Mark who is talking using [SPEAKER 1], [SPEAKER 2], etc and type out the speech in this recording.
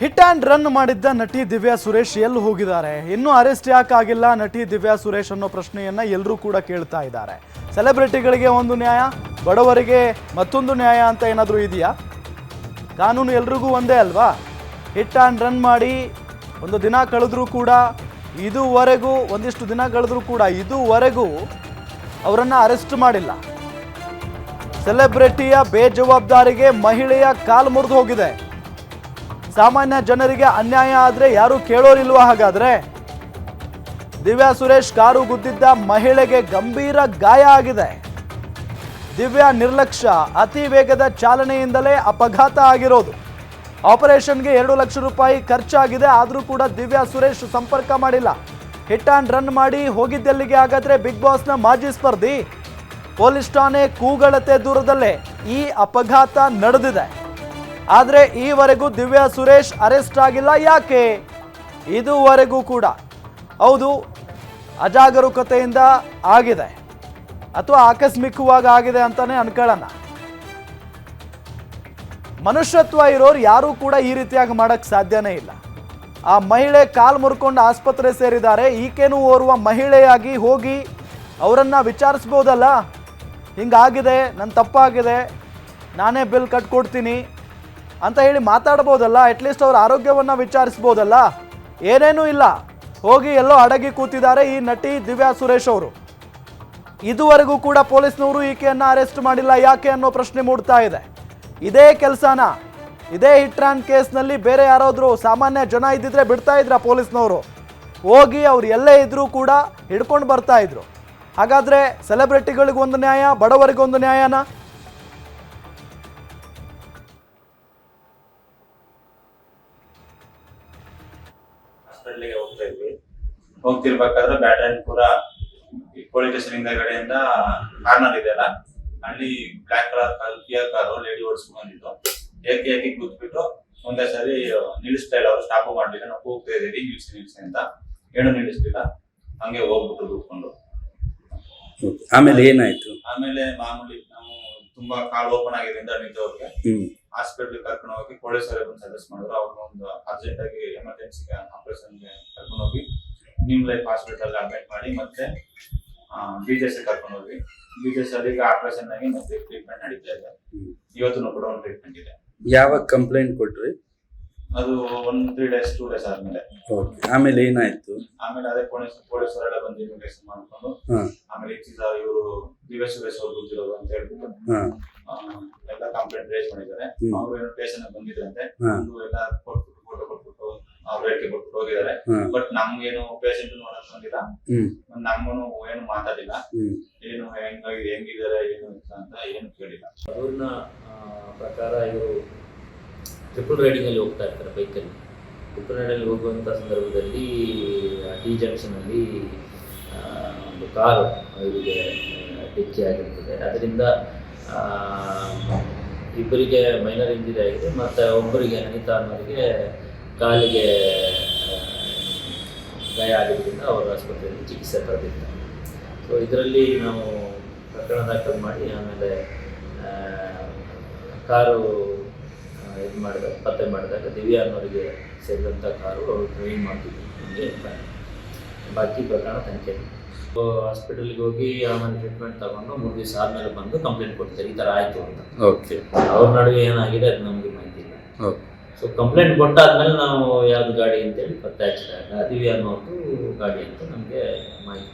[SPEAKER 1] Hit and run ಮಾಡಿದ್ದ ನಟಿ ದಿವ್ಯಾ ಸುರೇಶ್ ಎಲ್ಲಿ ಹೋಗಿದ್ದಾರೆ? ಇನ್ನೂ ಅರೆಸ್ಟ್ ಯಾಕೆ ಆಗಿಲ್ಲ? ನಟಿ ದಿವ್ಯಾ ಸುರೇಶ್ ಅನ್ನೋ ಪ್ರಶ್ನೆಯನ್ನು ಎಲ್ಲರೂ ಕೂಡ ಕೇಳ್ತಾ ಇದ್ದಾರೆ. ಸೆಲೆಬ್ರಿಟಿಗಳಿಗೆ ಒಂದು ನ್ಯಾಯ, ಬಡವರಿಗೆ ಮತ್ತೊಂದು ನ್ಯಾಯ ಅಂತ ಏನಾದರೂ ಇದೆಯಾ? ಕಾನೂನು ಎಲ್ರಿಗೂ ಒಂದೇ ಅಲ್ವಾ? ಹಿಟ್ ಆ್ಯಂಡ್ ರನ್ ಮಾಡಿ ಒಂದು ದಿನ ಕಳೆದ್ರೂ ಕೂಡ, ಇದುವರೆಗೂ, ಒಂದಿಷ್ಟು ದಿನ ಕಳೆದರೂ ಕೂಡ, ಇದುವರೆಗೂ ಅವರನ್ನು ಅರೆಸ್ಟ್ ಮಾಡಿಲ್ಲ. ಸೆಲೆಬ್ರಿಟಿಯ ಬೇಜವಾಬ್ದಾರಿಗೆ ಮಹಿಳೆಯ ಕಾಲು ಮುರಿದು ಹೋಗಿದೆ. ಸಾಮಾನ್ಯ ಜನರಿಗೆ ಅನ್ಯಾಯ ಆದ್ರೆ ಯಾರು ಕೇಳೋರಿಲ್ವ ಹಾಗಾದ್ರೆ? ದಿವ್ಯಾ ಸುರೇಶ್ ಕಾರು ಗುದ್ದಿದ್ದ ಮಹಿಳೆಗೆ ಗಂಭೀರ ಗಾಯ ಆಗಿದೆ. ದಿವ್ಯಾ ನಿರ್ಲಕ್ಷ್ಯ, ಅತಿ ವೇಗದ ಚಾಲನೆಯಿಂದಲೇ ಅಪಘಾತ ಆಗಿರೋದು. ಆಪರೇಷನ್ಗೆ ಎರಡು ಲಕ್ಷ ರೂಪಾಯಿ ಖರ್ಚಾಗಿದೆ, ಆದರೂ ಕೂಡ ದಿವ್ಯಾ ಸುರೇಶ್ ಸಂಪರ್ಕ ಮಾಡಿಲ್ಲ. ಹಿಟ್ ಆ್ಯಂಡ್ ರನ್ ಮಾಡಿ ಹೋಗಿದ್ದೆಲ್ಲಿಗೆ ಹಾಗಾದ್ರೆ ಬಿಗ್ ಬಾಸ್ನ ಮಾಜಿ ಸ್ಪರ್ಧಿ? ಪೊಲೀಸ್ ಠಾಣೆ ಕೂಗಳತೆ ದೂರದಲ್ಲೇ ಈ ಅಪಘಾತ ನಡೆದಿದೆ. ಆದರೆ ಈವರೆಗೂ ದಿವ್ಯಾ ಸುರೇಶ್ ಅರೆಸ್ಟ್ ಆಗಿಲ್ಲ. ಯಾಕೆ? ಇದುವರೆಗೂ ಕೂಡ. ಹೌದು, ಅಜಾಗರೂಕತೆಯಿಂದ ಆಗಿದೆ. ಅಥವಾ ಆಕಸ್ಮಿಕವಾಗಿ ಆಗಿದೆ ಅಂತಾನೆ ಅನ್ಕೊಳ್ಳೋಣ. ಮನುಷ್ಯತ್ವ ಇರೋರು ಯಾರೂ ಕೂಡ ಈ ರೀತಿಯಾಗಿ ಮಾಡೋಕ್ಕೆ ಸಾಧ್ಯನೇ ಇಲ್ಲ. ಆ ಮಹಿಳೆ ಕಾಲು ಮುರ್ಕೊಂಡು ಆಸ್ಪತ್ರೆ ಸೇರಿದ್ದಾರೆ. ಈಕೆನೂ ಓರ್ವ ಮಹಿಳೆಯಾಗಿ ಹೋಗಿ ಅವರನ್ನು ವಿಚಾರಿಸ್ಬೋದಲ್ಲ? ಹಿಂಗಾಗಿದೆ ನನ್ನ ತಪ್ಪಾಗಿದೆ, ನಾನೇ ಬಿಲ್ ಕಟ್ಕೊಡ್ತೀನಿ. ಅಂತ ಹೇಳಿ ಮಾತಾಡ್ಬೋದಲ್ಲ ಅಟ್ಲೀಸ್ಟ್ ಅವ್ರ ಆರೋಗ್ಯವನ್ನು ವಿಚಾರಿಸ್ಬೋದಲ್ಲ? ಏನೇನೂ ಇಲ್ಲ. ಹೋಗಿ ಎಲ್ಲೋ ಅಡಗಿ ಕೂತಿದ್ದಾರೆ ಈ ನಟಿ ದಿವ್ಯಾ ಸುರೇಶ್ ಅವರು. ಇದುವರೆಗೂ ಕೂಡ ಪೊಲೀಸ್ನವರು ಈಕೆಯನ್ನು ಅರೆಸ್ಟ್ ಮಾಡಿಲ್ಲ. ಯಾಕೆ ಅನ್ನೋ ಪ್ರಶ್ನೆ ಮೂಡ್ತಾ ಇದೆ. ಇದೇ ಕೆಲಸನ. ಇದೇ ಹಿಟ್ ಆ್ಯಂಡ್ ಕೇಸ್ನಲ್ಲಿ ಬೇರೆ ಯಾರಾದರೂ ಸಾಮಾನ್ಯ ಜನ ಇದ್ದಿದ್ರೆ ಬಿಡ್ತಾ ಇದ್ರ ಪೊಲೀಸ್ನವರು? ಹೋಗಿ ಅವ್ರು ಎಲ್ಲೇ ಇದ್ದರೂ ಕೂಡ ಹಿಡ್ಕೊಂಡು ಬರ್ತಾ ಇದ್ರು. ಹಾಗಾದರೆ ಸೆಲೆಬ್ರಿಟಿಗಳಿಗೊಂದು ನ್ಯಾಯ, ಬಡವರಿಗೊಂದು ನ್ಯಾಯನಾ?
[SPEAKER 2] ಹೋಗ್ತಾ ಇದ್ವಿ ಹೋಗ್ತಿರ್ಬೇಕಾದ್ರೆ ಬ್ಯಾಟನ್ಪುರ ಪೊಲೀಸ್ ಸ್ಟೇಷನ್ ಹಿಂದಗಡೆಯಿಂದ ಕಾರ್ನರ್ ಇದೆಯಲ್ಲ ಅಲ್ಲಿ black colour car Kia car lady ಓಡಿಸ್ಕೊಂಡು ಬಂದಿದ್ದು. ಏಕೆ ಏಕೆ ಕೂತ್ಬಿಟ್ಟು ಒಂದೇ ಸರಿ ನಿಲ್ಲಿಸ್ತಾ ಇಲ್ಲ ಅವ್ರು ಸ್ಟಾಪ್ ಮಾಡ್ಲಿಲ್ಲ ನಾವು ಹೋಗ್ತಾ ಇದೀವಿ ನಿಲ್ಸಿ ನಿಲ್ಸಿ ಅಂತ ಏನು ನಿಲ್ಲಿಸ್ಲಿಲ್ಲ. ಹಂಗೆ ಹೋಗ್ಬಿಟ್ಟು ಕೂತ್ಕೊಂಡು.
[SPEAKER 3] ಆಮೇಲೆ ಏನಾಯ್ತು?
[SPEAKER 2] ಆಮೇಲೆ ಮಾಮೂಲಿ ನಾವು ತುಂಬಾ ಕಾಲ್ ಓಪನ್ ಆಗಿದ್ರಿಂದ ನಿಂತವ್ರಿಗೆ. ಹಾಸ್ಪಿಟಲ್ ಕರ್ಕೊಂಡು ಹೋಗಿ ಪೊಲೀಸರೇ ಬಂದು ಸಜೆಸ್ಟ್ ಮಾಡಿದ್ರು. ಅವ್ರನ್ನ ಒಂದು ಅರ್ಜೆಂಟ್ ಆಗಿ ಎಮರ್ಜೆನ್ಸಿ ಆಪರೇಷನ್ಗೆ ಕರ್ಕೊಂಡು ಹೋಗಿ ನಿಮ್ ಲೈಫ್ ಹಾಸ್ಪಿಟಲ್ ಅಡ್ಮಿಟ್ ಮಾಡಿ ಮತ್ತೆ ಬಿ ಜೆ ಸಿ ಕರ್ಕೊಂಡು ಹೋಗಿ ಬಿ ಜೆ ಸಿ ಅಲ್ಲಿ ಆಪರೇಷನ್ ಆಗಿ ಮತ್ತೆ ಟ್ರೀಟ್ಮೆಂಟ್ ನಡೀತಾ ಇದೆ. ಇವತ್ತು ಕೂಡ ಒಂದು ಟ್ರೀಟ್ಮೆಂಟ್ ಇದೆ.
[SPEAKER 3] ಯಾವಾಗ ಕಂಪ್ಲೇಂಟ್ ಕೊಟ್ರಿ?
[SPEAKER 2] ಅದು ಒಂದ್ ತ್ರೀ ಡೇಸ್ ಟೂ ಡೇಸ್ ಆದ್ಮೇಲೆ.
[SPEAKER 3] ಓಕೆ ಆಮೇಲೆ ಏನಾಯ್ತು?
[SPEAKER 2] ಆಮೇಲೆ ಅದೇ ಪೊಲೀಸ್ ಪೊಲೀಸರೆಲ್ಲ ಬಂದು ಇನ್ವೆಸ್ಟಿಗೇಷನ್ ಮಾಡ್ಕೊಂಡು
[SPEAKER 3] ಹಾ.
[SPEAKER 2] ಆಮೇಲೆ ಇಚ್ಚಿದ ಇವರು ದಿವ್ಯ ಸುರೇಶ್ ಅವ್ರು ಗೊತ್ತಿರೋದು ಅಂತ ಹೇಳ್ಬಿಟ್ಟು
[SPEAKER 3] ಹಾ.
[SPEAKER 2] ಆ, ಎಲ್ಲ ಕಂಪ್ಲೇಂಟ್ ರೇಸ್ ಮಾಡಿದ್ದಾರೆ.
[SPEAKER 3] ಹ್ಮ್.
[SPEAKER 2] ಅವರು ಏನೋ ಸ್ಟೇಷನ್ ಬಂದಿದ್ರಂತೆ.
[SPEAKER 3] ಹಾ.
[SPEAKER 2] ಒಂದು ಎಲ್ಲ ಕೊಟ್ಬಿಟ್ಟು ಫೋಟೋ ಕೊಟ್ಬಿಟ್ಟು ಅವ್ರ ಹೇಳಿಕೆ ಕೊಟ್ಬಿಟ್ಟು ಹೋಗಿದ್ದಾರೆ.
[SPEAKER 3] ಹಾ.
[SPEAKER 2] ಬಟ್ ನಮ್ಗೇನು ಪೇಷಂಟ್ ನೋಡಕ್ ಬಂದಿಲ್ಲ.
[SPEAKER 3] ಹ್ಮ್.
[SPEAKER 2] ನಮ್ಮನು ಏನು ಮಾತಾಡಿಲ್ಲ.
[SPEAKER 3] ಹ್ಮ್.
[SPEAKER 2] ಏನು ಹೆಂಗಾಗಿ ಹೆಂಗಿದ್ದಾರೆ ಏನು ಅಂತ ಅಂತ ಏನು ಕೇಳಿಲ್ಲ.
[SPEAKER 4] ಅವ್ರನ್ನ ಪ್ರಕಾರ ಇವರು ಟ್ರಿಪಲ್ ರೈಡಿಂಗಲ್ಲಿ ಹೋಗ್ತಾ ಇರ್ತಾರೆ ಬೈಕಲ್ಲಿ ಟ್ರಿಪಲ್ ರೈಡಲ್ಲಿ ಹೋಗುವಂಥ ಸಂದರ್ಭದಲ್ಲಿ ಟಿ ಜಂಕ್ಷನಲ್ಲಿ ಒಂದು ಕಾರು ಇವರಿಗೆ ಡಿಕ್ಕಿ ಆಗಿರ್ತದೆ. ಅದರಿಂದ ಇಬ್ಬರಿಗೆ ಮೈನರ್ ಇಂಜುರಿ ಆಗಿದೆ. ಮತ್ತು ಒಬ್ಬರಿಗೆ ಅನಿತಾ ಅನ್ನೋರಿಗೆ ಕಾಲಿಗೆ ಗಾಯ ಆಗಿದ್ದರಿಂದ ಅವರು ಆಸ್ಪತ್ರೆಯಲ್ಲಿ ಚಿಕಿತ್ಸೆ ಪಡೆದಿದ್ದಾರೆ. ಸೊ ಇದರಲ್ಲಿ ನಾವು ಪ್ರಕರಣ ದಾಖಲು ಮಾಡಿ, ಆಮೇಲೆ ಕಾರು ಇದು ಮಾಡಿದಾಗ ಪತ್ತೆ ಮಾಡಿದಾಗ ದಿವ್ಯಾ ಅನ್ನೋರಿಗೆ ಸೇರಿದಂಥ ಕಾರು ಅವರು ಡ್ರೈವಿಂಗ್ ಮಾಡ್ತಿದ್ರು ನಮಗೆ ಬಾಕಿ ಪ್ರಕರಣ ತನಿಖೆ. ಹಾಸ್ಪಿಟಲ್ಗೆ ಹೋಗಿ ಆಮೇಲೆ ಟ್ರೀಟ್ಮೆಂಟ್ ತಗೊಂಡು ಮೂರು ದಿವಸ ಆದಮೇಲೆ ಬಂದು ಕಂಪ್ಲೇಂಟ್ ಕೊಡ್ತಾರೆ. ಈ ಥರ ಆಯಿತು ಅಂತ.
[SPEAKER 3] ಓಕೆ
[SPEAKER 4] ಅವ್ರ ನಡುವೆ ಏನಾಗಿದೆ ಅದು ನಮಗೆ ಮಾಹಿತಿ ಇಲ್ಲ. ಸೊ ಕಂಪ್ಲೇಂಟ್ ಕೊಟ್ಟಾದ್ಮೇಲೆ ನಾವು ಯಾವ್ದು ಗಾಡಿ ಅಂತೇಳಿ ಪತ್ತೆ ಹಚ್ಚಿದಾಗ ದಿವ್ಯಾ ಅನ್ನೋದು ಗಾಡಿ ಅಂತ ನಮಗೆ ಮಾಹಿತಿ